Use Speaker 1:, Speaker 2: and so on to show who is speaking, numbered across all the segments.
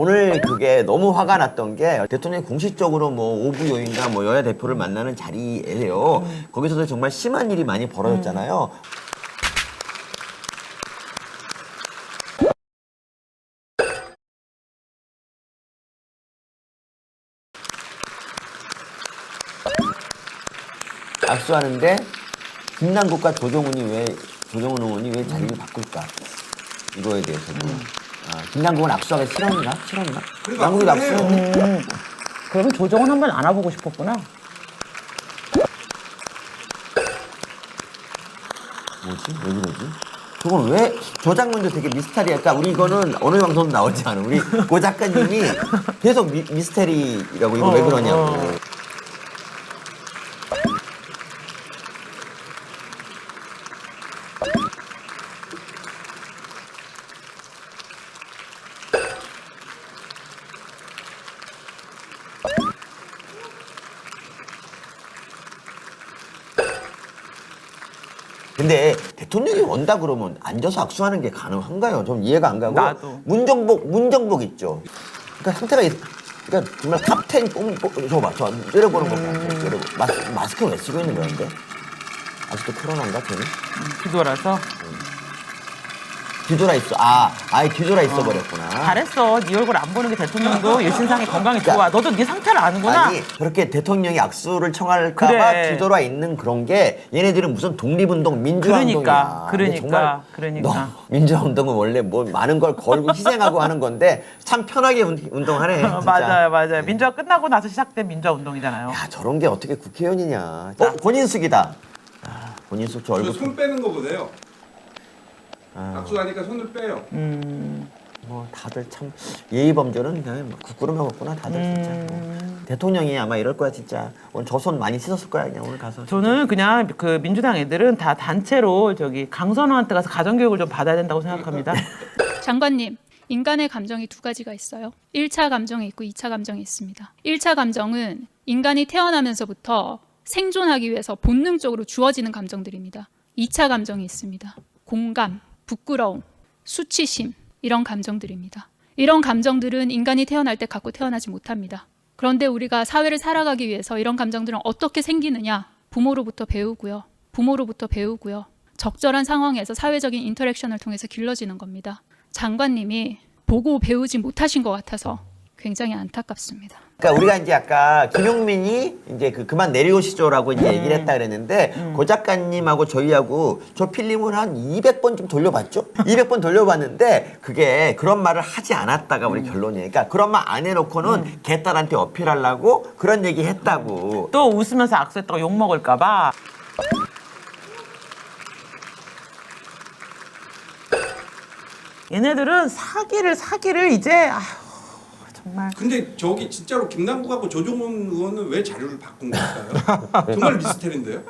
Speaker 1: 오늘 그게 너무 화가 났던 게 대통령이 공식적으로 뭐 오부 요인과 뭐 여야 대표를 만나는 자리예요. 거기서도 정말 심한 일이 많이 벌어졌잖아요. 악수하는데 김남국과 조정훈이 왜 조정훈 의원이 왜 자리를 바꿀까? 이거에 대해서도 아, 김남국은 악수하기 싫었나 싫었나
Speaker 2: 그러니까
Speaker 1: 남국이
Speaker 2: 악수를
Speaker 1: 악수했네
Speaker 3: 음, 그러면 조정은 한번 안아보고 싶었구나.
Speaker 1: 뭐지? 왜 그러지? 그건 왜 저 장면도 되게 미스터리야. 그러니까 우리 이거는 어느 방송도 나오지 않아. 우리 고 작가님이 계속 미, 미스터리라고 이거 왜
Speaker 3: 어,
Speaker 1: 그러냐고
Speaker 3: 어.
Speaker 1: 근데 원다 그러면 앉아서 악수하는 게 가능한가요? 좀 이해가 안 가고.
Speaker 3: 나도.
Speaker 1: 문정복 문정복 있죠. 그러니까 상태가 있- 그러니까 정말 탑10 뽑, 뽑, 저봐 저 째려보는 거 봐. 째려보. 마스, 마스크 왜 쓰고 있는 거야 근데? 아직도 코로나인가 걔는?
Speaker 3: 뒤돌아서.
Speaker 1: 뒤돌아 있어. 아, 아예 뒤돌아 있어 버렸구나.
Speaker 3: 잘했어. 네 얼굴 안 보는 게 대통령도 일신상이 건강에 좋아. 너도 네 상태를 아는구나.
Speaker 1: 아니 그렇게 대통령이 악수를 청할까봐
Speaker 3: 그래.
Speaker 1: 뒤돌아 있는 그런 게 얘네들은 무슨 독립운동 민주화운동이야.
Speaker 3: 그러니까,
Speaker 1: 근데
Speaker 3: 그러니까,
Speaker 1: 정말
Speaker 3: 그러니까.
Speaker 1: 너 민주화운동은 원래 뭐 많은 걸 걸고 희생하고 하는 건데 참 편하게 운- 운동하네. 진짜.
Speaker 3: 어, 맞아요, 맞아요. 민주화 끝나고 나서 시작된 민주화 운동이잖아요.
Speaker 1: 야 저런 게 어떻게 국회의원이냐. 어 권인숙이다. 아, 권인숙 저 얼굴
Speaker 2: 저 손 빼는 거 보세요.
Speaker 1: 아.
Speaker 2: 악수하니까 손을 빼요.
Speaker 1: 뭐 다들 참 예의 범절은 그냥 뭐 국구름 먹었구나 다들 진짜.
Speaker 3: 음.
Speaker 1: 대통령이 아마 이럴 거야 진짜. 오늘 저 손 많이 씻었을 거야 그냥 오늘 가서.
Speaker 3: 저는 그냥 그 민주당 애들은 다 단체로 저기 강선호한테 가서 가정교육을 좀 받아야 된다고 생각합니다.
Speaker 4: 장관님, 인간의 감정이 두 가지가 있어요. 1차 감정이 있고 2차 감정이 있습니다. 1차 감정은 인간이 태어나면서부터 생존하기 위해서 본능적으로 주어지는 감정들입니다. 2차 감정이 있습니다. 공감, 부끄러움, 수치심, 이런 감정들입니다. 이런 감정들은 인간이 태어날 때 갖고 태어나지 못합니다. 그런데 우리가 사회를 살아가기 위해서 이런 감정들은 어떻게 생기느냐? 부모로부터 배우고요. 부모로부터 배우고요. 적절한 상황에서 사회적인 인터랙션을 통해서 길러지는 겁니다. 장관님이 보고 배우지 못하신 것 같아서 굉장히 안타깝습니다.
Speaker 1: 그러니까 우리가 이제 아까 김용민이 이제 그 그만 내려오시죠라고 이제 얘기를 했다 그랬는데 고 작가님하고 저희하고 저 필름을 한 200번 좀 돌려봤죠? 200번 돌려봤는데 그게 그런 말을 하지 않았다가 우리 결론이에요. 그러니까 그런 말 안 해놓고는 개딸한테 어필하려고 그런 얘기 했다고.
Speaker 3: 또 웃으면서 악수했다가 욕 먹을까봐. 얘네들은 사기를 사기를 이제 아휴 정말
Speaker 2: 근데 저기 진짜로 김남국하고 조종훈 의원은 왜 자료를 바꾼 걸까요? 정말 미스테리인데요.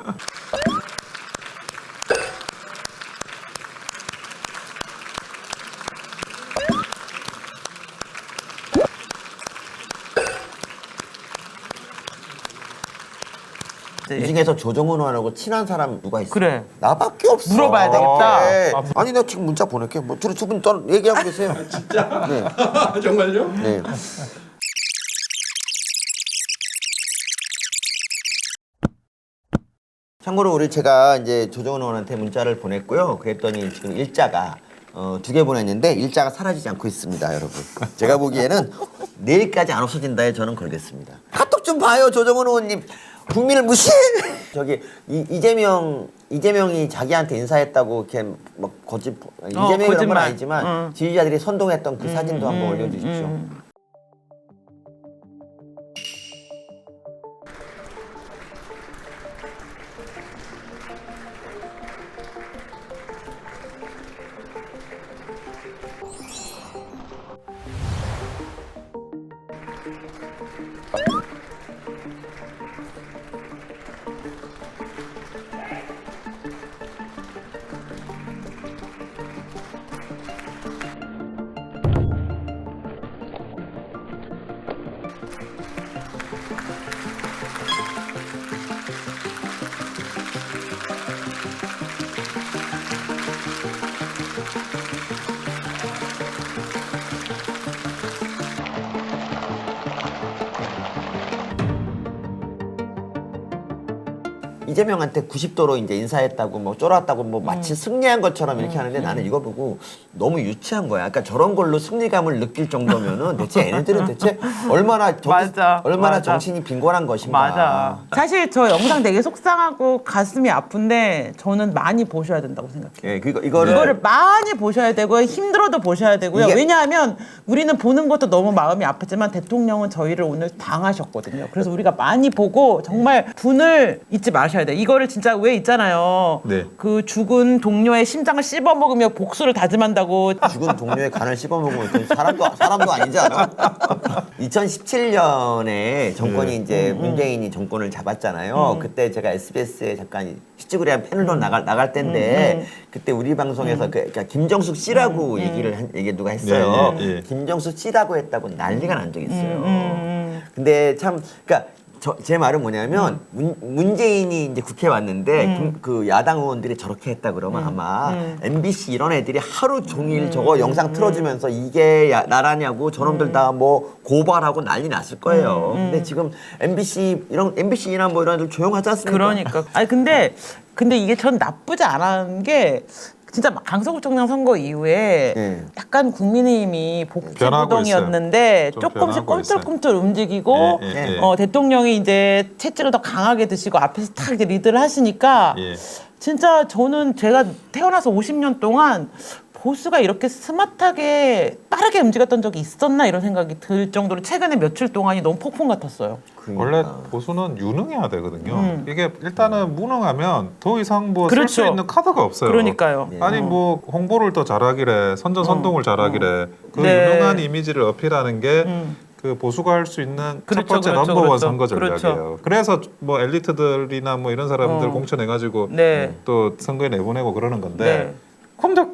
Speaker 1: 중에서 조정훈 의원하고 친한 사람 누가 있어?
Speaker 3: 그래.
Speaker 1: 나밖에 없어.
Speaker 3: 물어봐야 되겠다.
Speaker 1: 네. 아니 나 지금 문자 보낼게. 뭐 둘이 두분 떠 얘기하고 계세요.
Speaker 2: 진짜?
Speaker 1: 네.
Speaker 2: 정말요?
Speaker 1: 네. 참고로 우리 제가 이제 조정은 의원한테 문자를 보냈고요. 그랬더니 지금 일자가 어, 두 개 보냈는데 일자가 사라지지 않고 있습니다, 여러분. 제가 보기에는 내일까지 안 없어진다에 저는 걸겠습니다. 카톡 좀 봐요, 조정은 의원님. 국민을 무시해. 저기 이, 이재명 이재명이 자기한테 인사했다고 이렇게 막 거짓 이재명이 그런 건
Speaker 3: 거짓말.
Speaker 1: 아니지만
Speaker 3: 응.
Speaker 1: 지지자들이 선동했던 그 사진도 한번 올려주십시오. 이재명한테 90도로 이제 인사했다고 뭐 쫄았다고 뭐
Speaker 3: 음.
Speaker 1: 마치 승리한 것처럼 이렇게 하는데 나는 이거 보고 너무 유치한 거야. 그러니까 저런 걸로 승리감을 느낄 정도면은 대체 얘네들은 대체 얼마나 정신-
Speaker 3: 맞아,
Speaker 1: 얼마나
Speaker 3: 맞아.
Speaker 1: 정신이 빈곤한 것인가.
Speaker 3: 맞아. 사실 저 영상 되게 속상하고 가슴이 아픈데 저는 많이 보셔야 된다고 생각해요.
Speaker 1: 예, 그거 이거를
Speaker 3: 이거를 많이 보셔야 되고요. 힘들어도 보셔야 되고요.
Speaker 1: 이게-
Speaker 3: 왜냐하면 우리는 보는 것도 너무 마음이 아프지만 대통령은 저희를 오늘 당하셨거든요. 그래서 우리가 많이 보고 정말 분을 잊지 마셔야 돼요. 이거를 진짜 왜 있잖아요.
Speaker 5: 네.
Speaker 3: 그 죽은 동료의 심장을 씹어 먹으며 복수를 다짐한다고.
Speaker 1: 죽은 동료의 간을 씹어먹으면 그 사람도 사람도 아니지 않아? 2017년에 정권이
Speaker 3: 음.
Speaker 1: 이제 문재인이 정권을 잡았잖아요. 그때 제가 SBS에 잠깐 시치구리한 패널로 나갈 나갈 때인데 그때 우리 방송에서 그 그러니까 김정숙 씨라고 얘기를 한, 얘기 누가 했어요.
Speaker 5: 예, 예, 예.
Speaker 1: 김정숙 씨라고 했다고 난리가 난 적이 있어요.
Speaker 3: 음,
Speaker 1: 근데 참 그러니까 저, 제 말은 뭐냐면 문, 문재인이 이제 국회에 왔는데
Speaker 3: 음.
Speaker 1: 그, 그 야당 의원들이 저렇게 했다 그러면 아마 MBC 이런 애들이 하루 종일 저거 영상 틀어주면서 이게 야, 나라냐고 저놈들 다 뭐 고발하고 난리 났을 거예요. 근데 지금 MBC 이런 MBC나 뭐 이런 애들 조용하지 않습니까?
Speaker 3: 그러니까. 아니 근데 근데 이게 전 나쁘지 않은 게 진짜 강서구 청장 선거 이후에
Speaker 1: 예.
Speaker 3: 약간 국민의힘이
Speaker 5: 변하고
Speaker 3: 복지부동이었는데
Speaker 5: 좀
Speaker 3: 조금씩
Speaker 5: 변하고 있어요.
Speaker 3: 꿈틀꿈틀 움직이고
Speaker 5: 예, 예, 예.
Speaker 3: 어, 대통령이 이제 채찍을 더 강하게 드시고 앞에서 탁 이제 리드를 하시니까
Speaker 5: 예.
Speaker 3: 진짜 저는 제가 태어나서 50년 동안 보수가 이렇게 스마트하게 빠르게 움직였던 적이 있었나 이런 생각이 들 정도로 최근에 며칠 동안이 너무 폭풍 같았어요.
Speaker 1: 그러니까.
Speaker 5: 원래 보수는 유능해야 되거든요. 이게 일단은 무능하면 더 이상 뭐쓸
Speaker 3: 음. 그렇죠.
Speaker 5: 수 있는 카드가 없어요.
Speaker 3: 그러니까요.
Speaker 1: 예.
Speaker 5: 아니 뭐 홍보를 더 잘하기래 선전 선동을 잘하기래 그
Speaker 3: 네.
Speaker 5: 유능한 이미지를 어필하는 게
Speaker 3: 음.
Speaker 5: 그 보수가 할 수 있는
Speaker 3: 그렇죠,
Speaker 5: 첫 번째
Speaker 3: 그렇죠,
Speaker 5: 넘버원
Speaker 3: 그렇죠.
Speaker 5: 선거
Speaker 3: 그렇죠.
Speaker 5: 전략이에요. 그래서뭐 엘리트들이나 뭐 이런 사람들
Speaker 3: 어.
Speaker 5: 공천해가지고
Speaker 3: 네.
Speaker 5: 또 선거에 내보내고 그러는 건데
Speaker 3: 네.
Speaker 5: 근데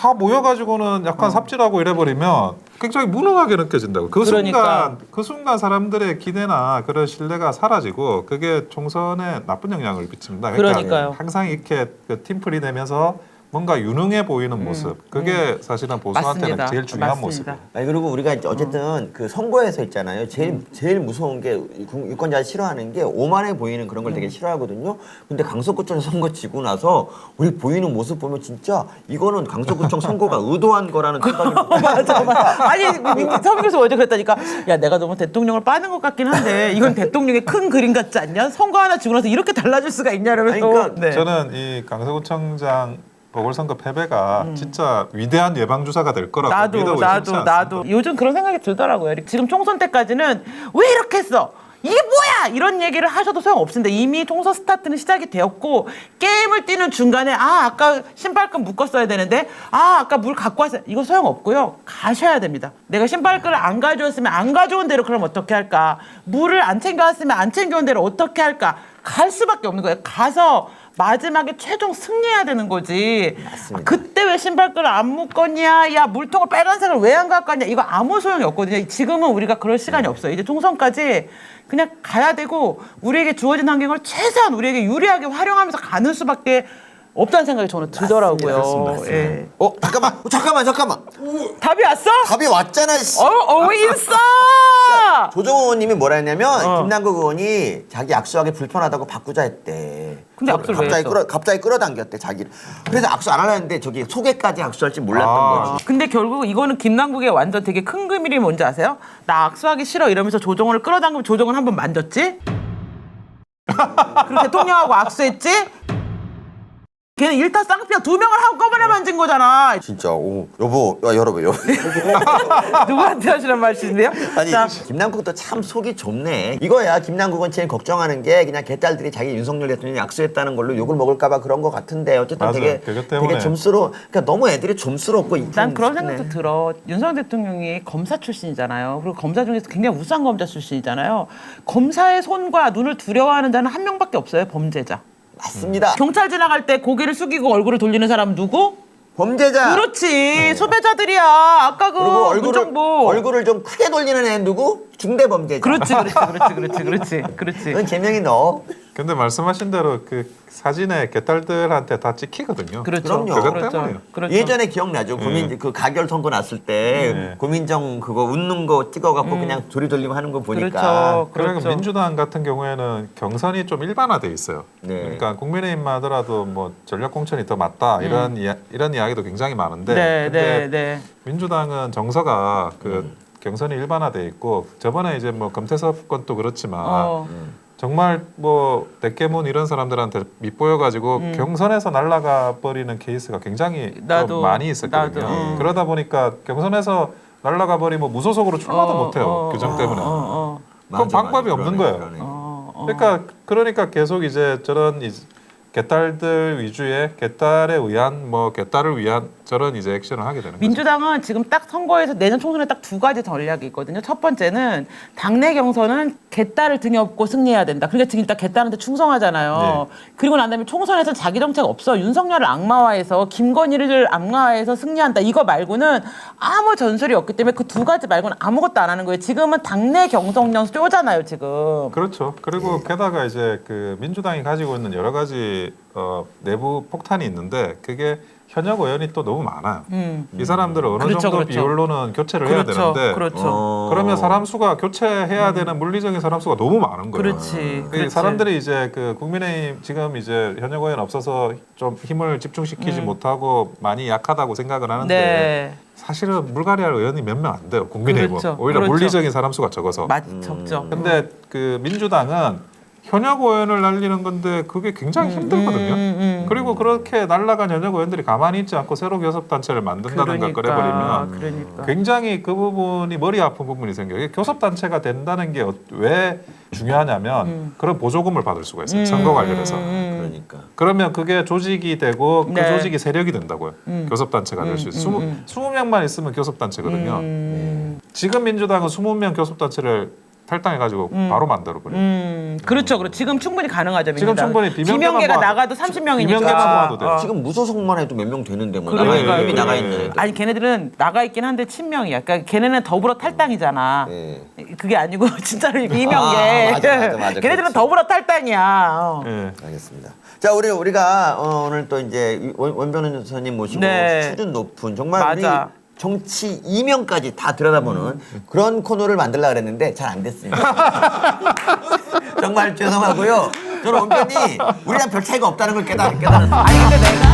Speaker 5: 다 모여가지고는 약간 삽질하고 이래버리면 굉장히 무능하게 느껴진다고. 그
Speaker 3: 그러니까.
Speaker 5: 순간 그 순간 사람들의 기대나 그런 신뢰가 사라지고 그게 총선에 나쁜 영향을 미칩니다.
Speaker 3: 그러니까요.
Speaker 5: 항상 이렇게 그 팀플이 되면서 뭔가 유능해 보이는 모습. 그게 사실은 보수한테는
Speaker 3: 음. 맞습니다.
Speaker 5: 제일 중요한
Speaker 3: 맞습니다.
Speaker 5: 모습이에요.
Speaker 1: 아니 그리고 우리가 이제 어쨌든 그 선거에서 있잖아요. 제일 제일 무서운 게 구- 유권자 싫어하는 게 오만해 보이는 그런 걸 되게 싫어하거든요. 근데 강서구청 선거 지고 나서 우리 보이는 모습 보면 진짜 이거는 강서구청 선거가 의도한 거라는 생각이
Speaker 3: 맞아, 맞아. 아니, 서민 교수 어제 그랬다니까. 야, 내가 너무 대통령을 빠는 것 같긴 한데, 이건 대통령의 큰 그림 같지 않냐? 선거 하나 지고 나서 이렇게 달라질 수가 있냐? 이러면서.
Speaker 1: 아니, 그러니까
Speaker 3: 네.
Speaker 5: 저는 이 강서구청장 보궐선거 패배가 진짜 위대한 예방 주사가 될 거라고
Speaker 3: 음. 나도,
Speaker 5: 믿어보고 싶지
Speaker 3: 나도. 나도. 요즘 그런 생각이 들더라고요. 지금 총선 때까지는 왜 이렇게 했어? 이게 뭐야! 이런 얘기를 하셔도 소용없습니다. 이미 총선 스타트는 시작이 되었고, 게임을 뛰는 중간에, 아, 아까 신발끈 묶었어야 되는데, 아, 아까 물 갖고 왔어요. 이거 소용없고요. 가셔야 됩니다. 내가 신발끈을 안 가져왔으면 안 가져온 대로 그럼 어떻게 할까? 물을 안 챙겨왔으면 안 챙겨온 대로 어떻게 할까? 갈 수밖에 없는 거예요. 가서 마지막에 최종 승리해야 되는 거지.
Speaker 1: 맞습니다.
Speaker 3: 그때 왜 신발끈을 안 묶었냐? 야 물통을 빨간색을 왜 안 갖고 왔냐? 이거 아무 소용이 없거든요. 지금은 우리가 그럴 시간이 없어요. 이제 총선까지 그냥 가야 되고 우리에게 주어진 환경을 최대한 우리에게 유리하게 활용하면서 가는 수밖에 없다는 생각이 저는 들더라고요.
Speaker 1: 맞습니다. 맞습니다.
Speaker 3: 예.
Speaker 1: 어 잠깐만 어, 잠깐만 잠깐만
Speaker 3: 답이 왔어?
Speaker 1: 답이 왔잖아. 씨.
Speaker 3: 어, 어 있어.
Speaker 1: 조정호 의원님이 뭐라 했냐면
Speaker 3: 어.
Speaker 1: 김남국 의원이 자기 악수하기 불편하다고 바꾸자 했대.
Speaker 3: 근데 악수를 왜
Speaker 1: 갑자기
Speaker 3: 했어?
Speaker 1: 끌어 갑자기 끌어당겼대 자기를. 그래서 악수 안 하려는데 저기 소개까지 악수할지 몰랐던
Speaker 5: 아.
Speaker 1: 거지.
Speaker 3: 근데 결국 이거는 김남국의 완전 되게 큰 금일이 뭔지 아세요? 나 악수하기 싫어 이러면서 조정원을 끌어당기면 조정원 한 번 만졌지? 그리고 대통령하고 악수했지? 걔는 일타 쌍피야 두 명을 한꺼번에 만진 거잖아.
Speaker 1: 진짜 오 여보 야 여러분 여보.
Speaker 3: 누구한테 하시는 말씀이세요?
Speaker 1: 아니
Speaker 3: 자,
Speaker 1: 김남국도 참 속이 좁네. 이거야 김남국은 제일 걱정하는 게 그냥 개딸들이 자기 윤석열 대통령이 악수했다는 걸로 욕을 먹을까봐 그런 것 같은데 어쨌든
Speaker 5: 맞아요.
Speaker 1: 되게
Speaker 5: 그것 때문에.
Speaker 1: 되게 좀스러워. 그러니까 너무 애들이 좀스럽고
Speaker 3: 난 그런
Speaker 1: 좀
Speaker 3: 생각도
Speaker 1: 네.
Speaker 3: 들어. 윤석열 대통령이 검사 출신이잖아요. 그리고 검사 중에서 굉장히 우수한 검사 출신이잖아요. 검사의 손과 눈을 두려워하는 자는 한 명밖에 없어요. 범죄자.
Speaker 1: 맞습니다.
Speaker 3: 경찰 지나갈 때 고개를 숙이고 얼굴을 돌리는 사람 누구?
Speaker 1: 범죄자.
Speaker 3: 그렇지 수배자들이야 아까 그
Speaker 1: 네. 그리고 얼굴을
Speaker 3: 문정보
Speaker 1: 얼굴을 좀 크게 돌리는 애 누구? 중대 범죄자.
Speaker 3: 그렇지 그렇지 그렇지 그렇지 그렇지 그렇지
Speaker 1: 그건 개명이 너.
Speaker 5: 근데 말씀하신 대로 그 사진에 개딸들한테 다 찍히거든요.
Speaker 3: 그렇죠.
Speaker 1: 그럼요.
Speaker 5: 그것
Speaker 3: 그렇죠.
Speaker 5: 때문에요.
Speaker 3: 그렇죠.
Speaker 1: 예전에 기억나죠? 고민 그 가결 선거 났을 때
Speaker 5: 네.
Speaker 1: 고민정 그거 웃는 거 찍어갖고 그냥 조리 돌리고 하는 거 보니까
Speaker 3: 그렇죠.
Speaker 5: 그러니까
Speaker 3: 그렇죠.
Speaker 5: 민주당 같은 경우에는 경선이 좀 일반화돼 있어요.
Speaker 1: 네.
Speaker 5: 그러니까 국민의힘만 하더라도 뭐 전략 공천이 더 맞다 이런 이야, 이런 이야기도 굉장히 많은데
Speaker 3: 음. 네,
Speaker 5: 근데
Speaker 3: 네, 네.
Speaker 5: 민주당은 정서가 그 경선이 일반화돼 있고 저번에 이제 뭐 금태섭 건도 그렇지만
Speaker 3: 어.
Speaker 5: 정말 뭐 대깨문 이런 사람들한테 밑보여 가지고 경선에서 날아가 버리는 케이스가 굉장히 좀
Speaker 3: 음. 나도,
Speaker 5: 많이 있었거든요.
Speaker 3: 나도, 음.
Speaker 5: 그러다 보니까 경선에서 날아가 버리면 무소속으로 출마도
Speaker 3: 어,
Speaker 5: 못 해요
Speaker 3: 어,
Speaker 5: 규정
Speaker 3: 어,
Speaker 5: 때문에.
Speaker 3: 어, 어.
Speaker 5: 그럼
Speaker 1: 맞아,
Speaker 5: 방법이
Speaker 1: 맞아.
Speaker 5: 없는
Speaker 1: 그러네,
Speaker 5: 거예요.
Speaker 1: 그러네.
Speaker 3: 어, 어.
Speaker 5: 그러니까 그러니까 계속 이제 저런 이제 개딸들 위주의 개딸에 의한 뭐 개딸을 위한 저런 이제 액션을 하게 되는 거죠.
Speaker 3: 민주당은 지금 딱 선거에서 내년 총선에 딱 두 가지 전략이 있거든요. 첫 번째는 당내 경선은 개딸을 등에 업고 승리해야 된다. 그러니까 지금 일단 개딸한테 충성하잖아요. 그리고 난 다음에 총선에서 자기 정책 없어. 윤석열을 악마화해서 김건희를 악마화해서 승리한다. 이거 말고는 아무 전술이 없기 때문에 그 두 가지 말고는 아무것도 안 하는 거예요. 지금은 당내 경선령 쪼잖아요. 지금.
Speaker 5: 그렇죠. 그리고 게다가 이제 그 민주당이 가지고 있는 여러 가지 어, 내부 폭탄이 있는데 그게 현역 의원이 또 너무 많아요.
Speaker 3: 음.
Speaker 5: 이 사람들을 어느
Speaker 3: 그렇죠,
Speaker 5: 정도
Speaker 3: 그렇죠.
Speaker 5: 비율로는 교체를 해야
Speaker 3: 그렇죠.
Speaker 5: 되는데
Speaker 3: 그렇죠.
Speaker 1: 어.
Speaker 5: 그러면 사람 수가 교체해야 되는 물리적인 사람 수가 너무 많은 거예요.
Speaker 3: 그렇지.
Speaker 5: 그
Speaker 3: 그렇지.
Speaker 5: 사람들이 이제 그 국민의힘 지금 이제 현역 의원 없어서 좀 힘을 집중시키지 못하고 많이 약하다고 생각을 하는데
Speaker 3: 음. 네.
Speaker 5: 사실은 물갈이할 의원이 몇 명 안 돼요. 국민의힘은
Speaker 3: 그렇죠.
Speaker 5: 오히려
Speaker 3: 그렇죠.
Speaker 5: 물리적인 사람 수가 적어서.
Speaker 3: 맞 적죠.
Speaker 5: 근데 그 민주당은 현역 의원을 날리는 건데 그게 굉장히 힘들거든요.
Speaker 3: 음,
Speaker 5: 그리고 그렇게 날라간 현역 의원들이 가만히 있지 않고 새로 교섭 단체를 만든다든가 그래 버리면
Speaker 3: 그러니까.
Speaker 5: 굉장히 그 부분이 머리 아픈 부분이 생겨요. 이게 교섭 단체가 된다는 게 왜 중요하냐면
Speaker 3: 음.
Speaker 5: 그런 보조금을 받을 수가 있어요. 선거 관련해서.
Speaker 1: 그러니까
Speaker 5: 그러면 그게 조직이 되고 그
Speaker 3: 네.
Speaker 5: 조직이 세력이 된다고요. 교섭 단체가 될 수 있어요. 스무
Speaker 3: 음.
Speaker 5: 스무 명만 있으면 교섭 단체거든요.
Speaker 3: 음,
Speaker 5: 지금 민주당은 20명 교섭 단체를 탈당해 가지고 바로 만들어 버려 요.
Speaker 3: 음, 그렇죠. 그렇죠. 지금 충분히 가능하죠.
Speaker 5: 지금
Speaker 3: 민주당.
Speaker 5: 충분히 비명계만
Speaker 3: 비명계가 나가도 30명이니까.
Speaker 5: 비명계만 모아도 돼요.
Speaker 1: 지금 무소속만 해도 몇 명 되는데 뭐
Speaker 3: 그러니까요.
Speaker 1: 나가 이미
Speaker 5: 네.
Speaker 1: 나가 있는 애들.
Speaker 3: 아니 걔네들은 나가 있긴 한데 친명이야. 그러니까 걔네는 더불어 탈당이잖아.
Speaker 1: 네.
Speaker 3: 그게 아니고 진짜로 이명계.
Speaker 1: 아, 맞아, 맞아, 맞아.
Speaker 3: 걔네들은
Speaker 1: 그렇지.
Speaker 3: 더불어 탈당이야. 어.
Speaker 5: 예.
Speaker 1: 알겠습니다. 자, 우리 우리가 어, 오늘 또 이제 이 원- 원변호사님 모시고
Speaker 3: 네.
Speaker 1: 수준 높은 정말
Speaker 3: 맞아.
Speaker 1: 정치 이면까지 다 들여다보는 그런 코너를 만들라 그랬는데 잘 안 됐습니다. 정말 죄송하고요. 저는 원변이 우리랑 별 차이가 없다는 걸 깨달, 깨달았어요.
Speaker 3: 아니 근데 내가